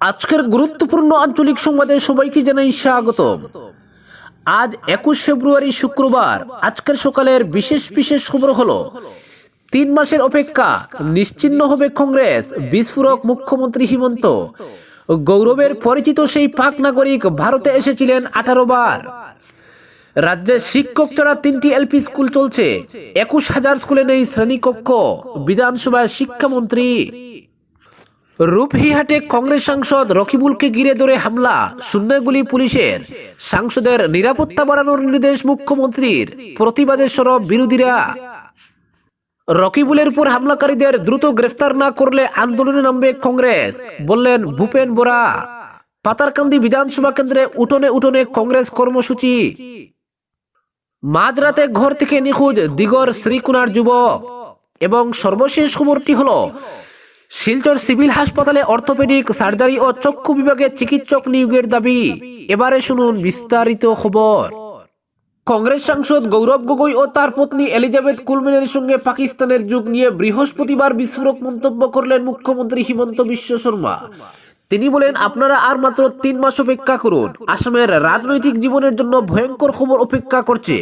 আজকের গুরুত্বপূর্ণ আঞ্চলিক সংবাদে সবাইকে জানাই স্বাগত আজ একুশ ফেব্রুয়ারি শুক্রবার, আজকের সকালের বিশেষ বিশেষ খবর হলো, তিন মাসের অপেক্ষা নিশ্চিন্ন হবে কংগ্রেস, বিস্ফোরক মুখ্যমন্ত্রী হিমন্ত। গৌরবের পরিচিত সেই পাক নাগরিক ভারতে এসেছিলেন আঠারো বার। রাজ্যের শিক্ষক ছাড়া তিনটি এলপি স্কুল চলছে, একুশ হাজার স্কুলে নেই শ্রেণীকক্ষ, বিধানসভায় শিক্ষামন্ত্রী। রূপহিহাটে কংগ্রেস সাংসদ রকিবুলকে ঘিরে ধরে হামলা শূন্যগুলি পুলিশের। সাংসদের নিরাপত্তা বাড়ানোর নির্দেশ মুখ্যমন্ত্রীর। প্রতিবাদে সরব বিরোধীরা। রকিবুলের উপর হামলাকারীদের দ্রুত গ্রেফতার না করলে আন্দোলনে নামবে কংগ্রেস, বললেন ভূপেন বোরা। পাতারকান্দি বিধানসভা কেন্দ্রে উঠোনে উঠোনে কংগ্রেস কর্মসূচি। মাঝরাতে ঘর থেকে নিখোঁজ দিগর শ্রীকুনার যুবক। এবং সর্বশেষ খবরটি হলো শিলচর সিভিল হাসপাতালে অর্থোপেডিক সার্জারি ও চক্ষু বিভাগে চিকিৎসক নিয়োগের দাবি। এবারে শুনুন বিস্তারিত খবর। কংগ্রেস সাংসদ গৌরব গগৈ ও তার পত্নী এলিজাবেথ কুলমিনের সঙ্গে পাকিস্তানের যুগ নিয়ে বৃহস্পতিবার বিস্ফোরক মন্তব্য করলেন মুখ্যমন্ত্রী হিমন্ত বিশ্ব শর্মা। তিনি বলেন, আপনারা আর মাত্র তিন মাস অপেক্ষা করুন। আসামের রাজনৈতিক জীবনের জন্য ভয়ঙ্কর খবর অপেক্ষা করছে।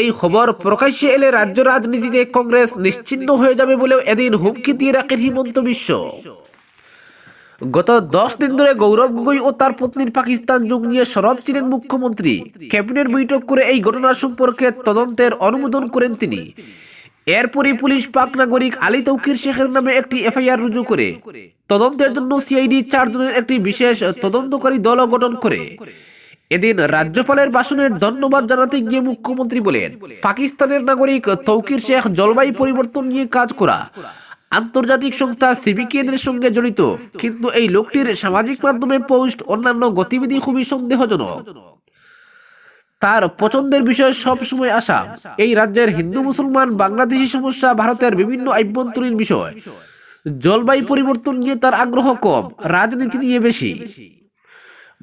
এই খবর প্রকাশ্যে এলে রাজ্য রাজনীতিতে কংগ্রেস নিশ্চিন্ন হয়ে যাবে বলেও এদিন হুমকি দিয়ে রাখেন হিমন্ত বিশ্ব। গত দশ দিন ধরে গৌরব গগৈ ও তার পত্নীর পাকিস্তান যুগ নিয়ে সরব ছিলেন মুখ্যমন্ত্রী। ক্যাবিনেট বৈঠক করে এই ঘটনা সম্পর্কে তদন্তের অনুমোদন করেন তিনি। এরপরই পুলিশ পাক নাগরিক আলী তৌকির শেখের নামে একটি এফআইআর রুজু করে। তদন্তের জন্য সিআইডি চারজনের একটি বিশেষ তদন্তকারী দল গঠন করে। এদিন রাজ্যপালের ভাষণের ধন্যবাদ জানাতে গিয়ে মুখ্যমন্ত্রী বলেন, পাকিস্তানের নাগরিক তৌকির শেখ জলবায়ু পরিবর্তন নিয়ে কাজ করা আন্তর্জাতিক সংস্থা সিবিকেন এর সঙ্গে জড়িত, কিন্তু এই লোকটির সামাজিক মাধ্যমে পোস্ট অন্যান্য গতিবিধি খুবই সন্দেহজনক। তার পছন্দের বিষয় সব সময় আসা। এই রাজ্যের হিন্দু, মুসলমান, বাংলাদেশি সমস্যা ভারতের বিভিন্ন আভ্যন্তরীণ বিষয়। জলবায়ু পরিবর্তন নিয়ে তার আগ্রহ কম, রাজনীতি নিয়ে বেশি।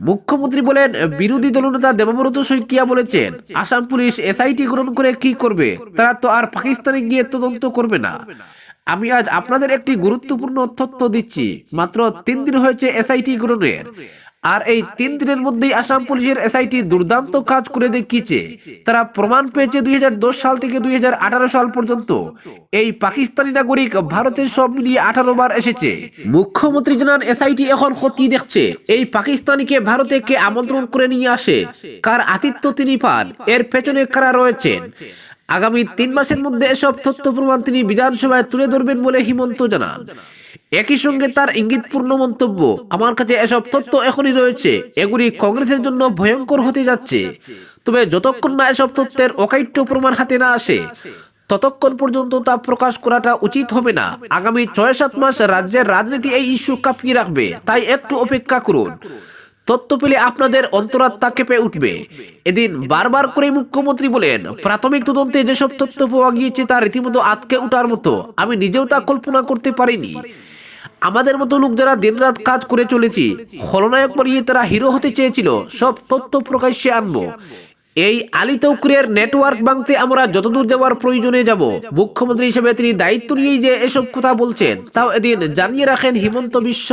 মুখ্যমন্ত্রী বলেন, বিরোধী দলনেতা দেবব্রত শইকিয়া বলেছেন, আসাম পুলিশ এসআইটি গ্রহণ করে কি করবে, তারা তো আর পাকিস্তানে গিয়ে তদন্ত করবে না। আমি আজ আপনাদের একটি গুরুত্বপূর্ণ তথ্য দিচ্ছি, মাত্র তিন দিন হয়েছে এসআইটি গ্রহণের। আর এই তিন দিনের মধ্যেই আসাম পুলিশের এসআইটি দুর্দান্ত কাজ করে দেখিয়েছে। তারা প্রমাণ পেয়েছে দুই সাল থেকে দুই সাল পর্যন্ত। এই পাকিস্তানি নাগরিক ভারতের সব মিলিয়ে আঠারো বার এসেছে। মুখ্যমন্ত্রী জানান এসআইটি এখন ক্ষতি দেখছে। এই পাকিস্তানিকে ভারতে কে আমন্ত্রণ করে নিয়ে আসে? কার আতিথ্য তিনি পান? এর পেছনে কারা রয়েছেন? আগামী তিন মাসের মধ্যে এসব তথ্য প্রমাণ তিনি বিধানসভায় তুলে ধরবেন বলে হিমন্ত জানান। একই সঙ্গে তার ইঙ্গিতপূর্ণ মন্তব্য, আমার কাছে এসব তথ্য এখনই রয়েছে, এগুলি কংগ্রেসের জন্য ভয়ঙ্কর হতে যাচ্ছে। তবে যতক্ষণ না এসব তথ্যের অকাইট্য প্রমাণ হাতে না আসে, ততক্ষণ পর্যন্ত তা প্রকাশ করাটা উচিত হবে না। আগামী ছয় সাত মাস রাজ্যের রাজনীতি এই ইস্যু কাঁপিয়ে রাখবে, তাই একটু অপেক্ষা করুন। তথ্য পেলে আপনাদের অন্তরাত্মা কেঁপে উঠবে। এদিন বারবার করে মুখ্যমন্ত্রী বলেন, প্রাথমিক তদন্তে যেসব তথ্য পাওয়া গিয়েছে তা রীতিমতো আতকে ওঠার মতো, আমি নিজেও তা কল্পনা করতে পারিনি। আমাদের মতো লোক যারা দিনরাত কাজ করে চলেছি, খলনায়ক বানিয়ে তারা হিরো হতে চেয়েছিল, সব তথ্য প্রকাশ্যে আনব। এই আলী তৌকুরের নেটওয়ার্ক ভাঙতে আমরা যতদূর যাওয়ার প্রয়োজনে যাব। মুখ্যমন্ত্রী হিসেবে তিনি দায়িত্ব নিয়েই যে এসব কথা বলছেন, তাও এদিন জানিয়ে রাখেন হিমন্ত বিশ্ব।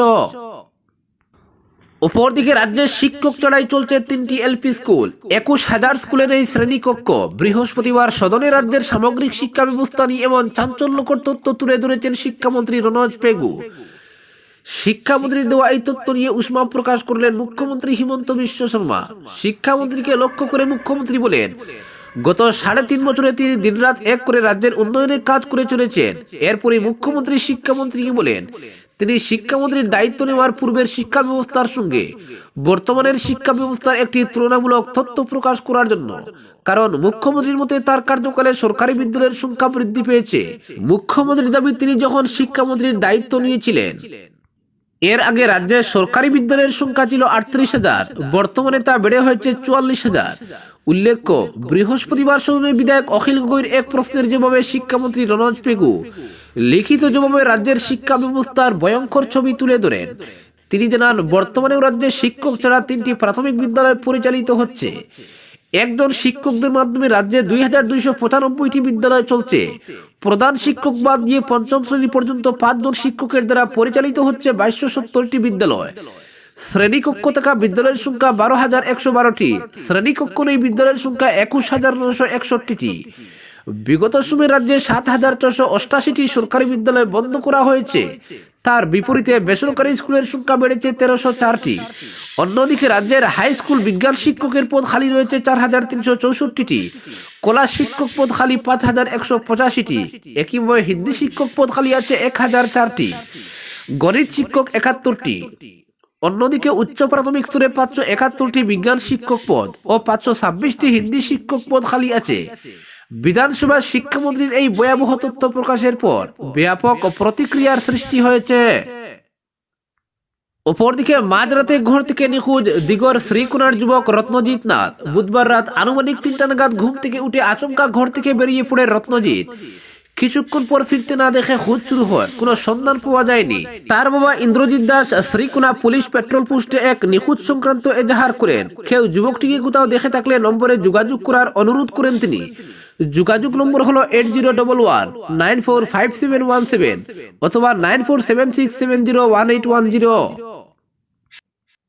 অপরদিকে রাজ্যের শিক্ষক চড়াই চলছে তিনটি এলপি স্কুল। একুশ হাজার স্কুলের এই শ্রেণীকক্ষ বৃহস্পতিবার সদনে রাজ্যের সামগ্রিক শিক্ষা ব্যবস্থা নিয়ে এমন চাঞ্চল্যকর তথ্য তুলে ধরেছেন শিক্ষামন্ত্রী রনজ পেগু। শিক্ষামন্ত্রীর দেওয়া এই তথ্য নিয়ে উষ্মা প্রকাশ করলেন মুখ্যমন্ত্রী হিমন্ত বিশ্ব শর্মা। শিক্ষামন্ত্রীকে লক্ষ্য করে মুখ্যমন্ত্রী বলেন, গত সাড়ে তিন বছরে তিনি দিনরাত এক করে রাজ্যের উন্নয়নের কাজ করে চলেছেন। এরপরে মুখ্যমন্ত্রী শিক্ষামন্ত্রীকে বলেন তিনি শিক্ষামন্ত্রীর দায়িত্ব নেওয়ার পূর্বের শিক্ষা ব্যবস্থার সঙ্গে বর্তমানের শিক্ষা ব্যবস্থার একটি তুলনামূলক তথ্য প্রকাশ করার জন্য। কারণ মুখ্যমন্ত্রীর মতে তার কার্যকালে সরকারি বিদ্যালয়ের সংখ্যা বৃদ্ধি পেয়েছে। মুখ্যমন্ত্রীর দাবি, তিনি যখন শিক্ষামন্ত্রীর দায়িত্ব নিয়েছিলেন এর আগে রাজ্যের সরকারি বিদ্যালয়ের সংখ্যা ছিল আটত্রিশ হাজার। বর্তমানে তা বেড়ে হয়েছে চুয়াল্লিশ হাজার। উল্লেখ্য, বৃহস্পতিবার সদনে বিধায়ক অখিল গগৈর এক প্রশ্নের জবাবে শিক্ষামন্ত্রী রনজ পেগু লিখিত জবাবে রাজ্যের শিক্ষা ব্যবস্থার ভয়ঙ্কর ছবি তুলে ধরেন। তিনি জানান বর্তমানে রাজ্যে শিক্ষক ছাড়া তিনটি প্রাথমিক বিদ্যালয় পরিচালিত হচ্ছে। একজন শিক্ষকদের মাধ্যমে রাজ্যে দুই হাজার দুইশো পঁচানব্বইটি বিদ্যালয় চলছে। প্রধান শিক্ষক বাদ দিয়ে পঞ্চম শ্রেণি পর্যন্ত পাঁচজন শিক্ষকের দ্বারা পরিচালিত হচ্ছে বাইশশো সত্তরটি বিদ্যালয়। শ্রেণীকক্ষ থাকা বিদ্যালয়ের সংখ্যা বারো হাজার একশো বারোটি। শ্রেণীকক্ষ নেই, বিদ্যালয়ের সংখ্যা একুশ হাজার নশো একষট্টিটি। বিগত সময়ে রাজ্যে সাত হাজার ছশো অষ্টাশিটি সরকারি বিদ্যালয় বন্ধ করা হয়েছে। তার বিপরীতে বেসরকারি স্কুলের সংখ্যা বেড়েছে তেরোশো চারটি। অন্যদিকে রাজ্যের হাই স্কুল বিজ্ঞান শিক্ষকের পদ খালি রয়েছে চার হাজার তিনশো চৌষট্টিটি। কলা শিক্ষক পদ খালি পাঁচ হাজার একশো পঁচাশিটি। একইভাবে হিন্দি শিক্ষক পদ খালি আছে এক হাজার চারটি। গণিত শিক্ষক একাত্তরটি। অন্যদিকে উচ্চ প্রাথমিক স্তরে পাঁচশো একাত্তরটি বিজ্ঞান শিক্ষক পদ ও পাঁচশো ছাব্বিশটি হিন্দি শিক্ষক পদ খালি আছে। বিধানসভার শিক্ষামন্ত্রীর এই ভয়াবহ তথ্য প্রকাশের পর ব্যাপক প্রতিক্রিয়ার সৃষ্টি হয়েছে। অপরদিকে মাঝরাতে ঘর থেকে নিখোঁজ দিগর শ্রীকুনার যুবক রত্নজিৎ নাথ। বুধবার রাত আনুমানিক তিনটা নাগাদ ঘুম থেকে উঠে আচমকা ঘর থেকে বেরিয়ে পড়ে রত্নজিৎ। কিছুক্ষণ পর ফিরতে না দেখে খোঁজ শুরু হয়। কোনো সন্ধান পাওয়া যায়নি। তার বাবা ইন্দ্রজিৎ দাস শ্রীকুনা পুলিশ পেট্রোল পোস্টে এক নিখোঁজ সংক্রান্ত এজাহার করেন। কেউ যুবকটিকে কোথাও দেখে থাকলে নম্বরে যোগাযোগ করার অনুরোধ করেন তিনি। যোগাযোগ নম্বর হলো eight zero double one, nine four five seven one seven অথবা nine four seven six seven zero one eight one zero.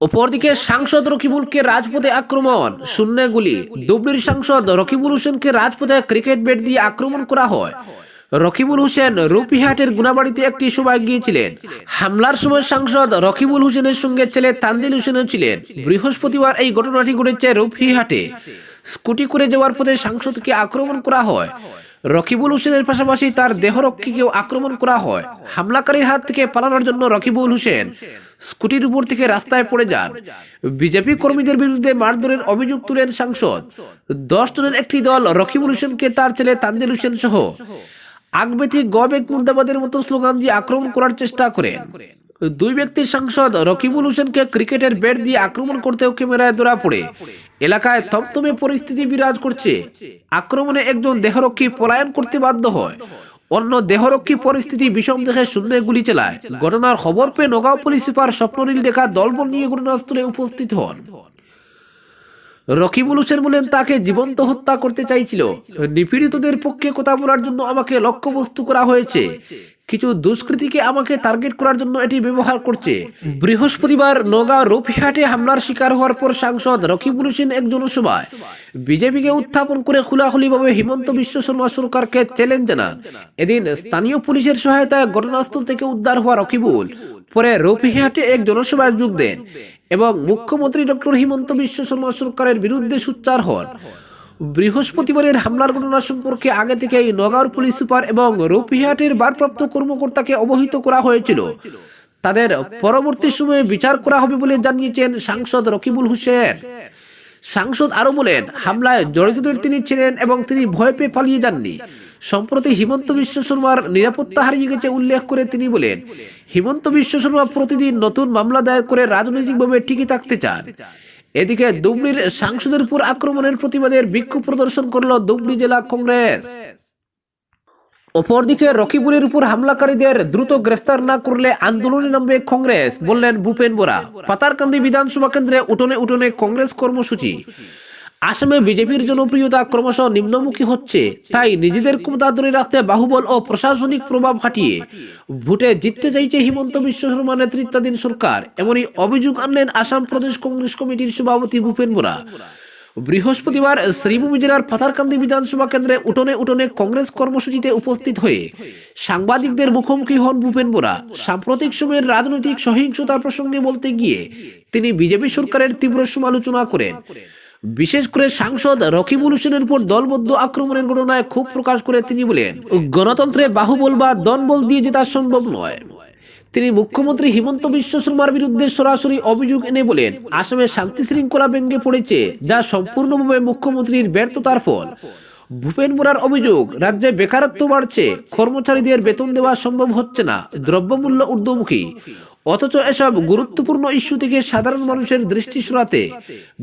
অপরদিকে সাংসদ রকিবুলকে রাজপথে আক্রমণ, শূন্য গুলি। দুবলির সাংসদ রকিবুল হোসেনকে রাজপথে ক্রিকেট ব্যাট দিয়ে আক্রমণ করা হয়। রকিবুল হোসেন রূপিহাটের গুনাবাড়িতে একটি সভায় গিয়েছিলেন। হামলার সময় সাংসদ রকিবুল হোসেনের সঙ্গে ছেলে তানদিল হোসেনও ছিলেন। বৃহস্পতিবার এই ঘটনাটি ঘটেছে রূপহিহাটে স্কুটি করে যাওয়ার পথে সাংসদকে আক্রমণ করা হয়। রকিবুল হোসেনের পাশাপাশি তার দেহরক্ষীকেও আক্রমণ করা হয়। হামলাকারীর হাত থেকে পালানোর জন্য রকিবুল হোসেন স্কুটির উপর থেকে রাস্তায় পড়ে যান। বিজেপি কর্মীদের বিরুদ্ধে মারধরের অভিযোগ তুলেন সাংসদ। দশ জনের একটি দল রকিবুল হোসেনকে তার ছেলে তানজিল হোসেন সহ আগবেতি গবেক মুর্দাবাদের মতো স্লোগান দিয়ে আক্রমণ করার চেষ্টা করেন। দুই ব্যক্তি সাংসদ রকিবুল হোসেনকে ক্রিকেটের ব্যাট দিয়ে আক্রমণ করতেও ক্যামেরায় ধরা পড়ে। এলাকায় থমথমে পরিস্থিতি বিরাজ করছে। আক্রমণে একজন দেহরক্ষী পলায়ন করতে বাধ্য হয়। অন্য দেহরক্ষী পরিস্থিতি বিষম দেখে শূন্য গুলি চালায়। ঘটনার খবর পেয়ে নগাঁও পুলিশ সুপার স্বপ্ননীল রেখা দলবল নিয়ে ঘটনাস্থলে উপস্থিত হন। রকিবুল হোসেন বলেন, তাকে জীবন্ত হত্যা করতে চাইছিল। নিপীড়িতদের পক্ষে কথা বলার জন্য আমাকে লক্ষ্যবস্তু করা হয়েছে। কিছু দুষ্কৃতীকে আমাকে টার্গেট করার জন্য এটি ব্যবহার করছে। বৃহস্পতিবার নগাঁও রফিহাটে হামলার শিকার হওয়ার পর সাংসদ রকিবুল হোসেন এক জনসভায় বিজেপিকে উত্থাপন করে খোলাখুলিভাবে হিমন্ত বিশ্ব শর্মা সরকারকে চ্যালেঞ্জ জানান। এদিন স্থানীয় পুলিশের সহায়তায় ঘটনাস্থল থেকে উদ্ধার হওয়া রকিবুল। পরে রফিহাটে এক জনসভায় যোগ দেন। এবং মুখ্যমন্ত্রী ডক্টর হিমন্ত বিশ্ব শর্মা সরকারের বিরুদ্ধে সোচ্চার হন। বৃহস্পতিবারের হামলার ঘটনা সম্পর্কে আগে থেকেই নগাঁওর পুলিশ সুপার এবং রূপহিহাটের ভারপ্রাপ্ত কর্মকর্তাকে অবহিত করা হয়েছিল। তাদের পরবর্তী সময়ে বিচার করা হবে বলে জানিয়েছেন সাংসদ রকিবুল হোসেন। সাংসদ আরও বলেন, হামলায় জড়িতদের তিনি ছিলেন এবং তিনি ভয় পেয়ে পালিয়ে যাননি। সম্প্রতি হিমন্ত বিশ্ব শর্মার নিরাপত্তা হারিয়ে গেছে উল্লেখ করে তিনি বলেন, হিমন্ত বিশ্ব শর্মা প্রতিদিন নতুন মামলা দায়ের করে রাজনৈতিকভাবে টিকে থাকতে চান। এদিকে দুবলির সাংসদের উপর আক্রমণের প্রতিবাদের বিক্ষোভ প্রদর্শন করল দুবলি জেলা কংগ্রেস। অপরদিকে রকিবুলের উপর হামলাকারীদের দ্রুত গ্রেফতার না করলে আন্দোলনে নামবে কংগ্রেস, বললেন ভূপেন বোরা। পাতারকান্দি বিধানসভা কেন্দ্রে উঠোনে উঠোনে কংগ্রেস কর্মসূচি। আসামে বিজেপির জনপ্রিয়তা ক্রমশ নিম্নমুখী হচ্ছে। তাই নিজেদের ক্ষমতা ধরে রাখতে বাহুবল ও প্রশাসনিক প্রভাব খাটিয়ে ভোটে জিততে চাইছে হিমন্ত বিশ্ব শর্মা নেতৃত্বাধীন সরকার। এমনই অভিযোগ আনলেন আসাম প্রদেশ কংগ্রেস কমিটির সভাপতি ভূপেন বোরা। বৃহস্পতিবার শ্রীভূমি জেলার পাথারকান্দি বিধানসভা কেন্দ্রে উঠোনে উঠোনে কংগ্রেস কর্মসূচিতে উপস্থিত হয়ে সাংবাদিকদের মুখোমুখি হন ভূপেন বোরা। সাম্প্রতিক সময়ের রাজনৈতিক সহিংসতা প্রসঙ্গে বলতে গিয়ে তিনি বিজেপি সরকারের তীব্র সমালোচনা করেন। বিশেষ করে সাংসদ রকিবুল হোসেনের উপর দলবদ্ধ আক্রমণের ঘটনায় ক্ষোভ প্রকাশ করে তিনি বলেন, গণতন্ত্রে বাহুবল বা দনবল দিয়ে জেতা সম্ভব নয়। তিনি মুখ্যমন্ত্রী হিমন্ত বিশ্ব শর্মার বিরুদ্ধে সরাসরি অভিযোগ এনে বলেন, আসামে শান্তি শৃঙ্খলা ভেঙে পড়েছে, যা সম্পূর্ণভাবে মুখ্যমন্ত্রীর ব্যর্থতার ফল। ভূপেন বোরার অভিযোগ, রাজ্যে বেকারত্ব বাড়ছে, কর্মচারীদের বেতন দেওয়া সম্ভব হচ্ছে না, দ্রব্যমূল্য ঊর্ধ্বমুখী। অথচ এসব গুরুত্বপূর্ণ ইস্যু থেকে সাধারণ মানুষের দৃষ্টি সরাতে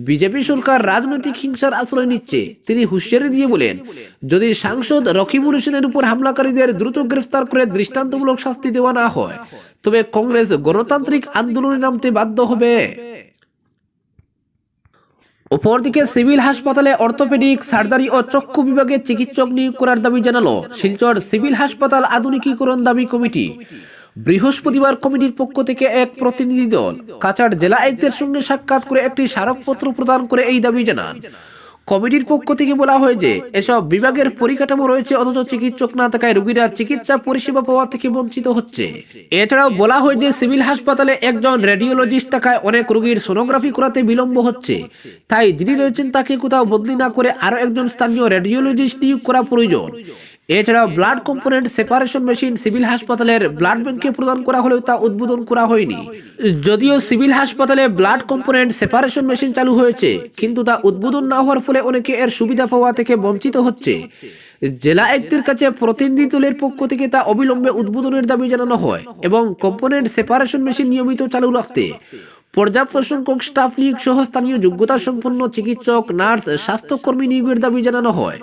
বিজেপি সরকার রাজনৈতিক হিংসার আশ্রয় নিচ্ছে। তিনি হুঁশিয়ারি দিয়ে বলেন, যদি সাংসদ রকিবুল হোসেনের উপর হামলাকারীদের দ্রুত গ্রেফতার করে দৃষ্টান্তমূলক শাস্তি দেওয়া না হয়, তবে কংগ্রেস গণতান্ত্রিক আন্দোলনে নামতে বাধ্য হবে। অপরদিকে সিভিল হাসপাতালে অর্থোপেডিক সার্জারি ও চক্ষু বিভাগে চিকিৎসক নিয়োগ করার দাবি জানালো শিলচর সিভিল হাসপাতাল আধুনিকীকরণ দাবি কমিটি। বৃহস্পতিবার কমিটির পক্ষ থেকে এক প্রতিনিধি দল কাছাড় জেলা আয়ুক্তের সঙ্গে সাক্ষাৎ করে একটি স্মারকপত্র প্রদান করে এই দাবি জানান। কমিটির পক্ষ থেকে বলা হয় যে, এসব বিভাগের পরিকাঠামো রয়েছে, অথচ চিকিৎসক না থাকায় রোগীরা চিকিৎসা পরিষেবা পাওয়া থেকে বঞ্চিত হচ্ছে। এছাড়াও বলা হয় যে, সিভিল হাসপাতালে একজন রেডিওলজিস্ট থাকায় অনেক রোগীর সোনোগ্রাফি করাতে বিলম্ব হচ্ছে। তাই যিনি রয়েছেন তাকে কোথাও বদলি না করে আরও একজন স্থানীয় রেডিওলজিস্ট নিয়োগ করা প্রয়োজন। এছাড়াও blood component separation machine civil হাসপাতালের ব্লাড ব্যাংকে প্রদান করা হলেও তা উদ্বোধন করা হয়নি। যদিও সিভিল হাসপাতালে ব্লাড কম্পোনেন্ট সেপারেশন মেশিন চালু হয়েছে, কিন্তু তা উদ্বোধন না হওয়ার ফলে অনেকে এর সুবিধা পাওয়া থেকে বঞ্চিত হচ্ছে। জেলা আয়ুক্তের কাছে প্রতিনিধি দলের পক্ষ থেকে তা অবিলম্বে উদ্বোধনের দাবি জানানো হয় এবং কম্পোনেন্ট সেপারেশন মেশিন নিয়মিত চালু রাখতে। পর্যাপ্ত সংখ্যক স্টাফ নিয়োগ সহ স্থানীয় যোগ্যতা সম্পন্ন চিকিৎসক নার্স স্বাস্থ্যকর্মী নিয়োগের দাবি জানানো হয়।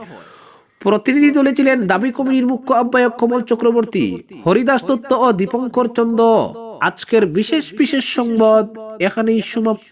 প্রতিনিধি দলে ছিলেন দাবি কমিটির মুখ্য আহ্বায়ক কমল চক্রবর্তী, হরিদাস দত্ত ও দীপঙ্কর চন্দ। আজকের বিশেষ বিশেষ সংবাদ এখানেই সমাপ্ত।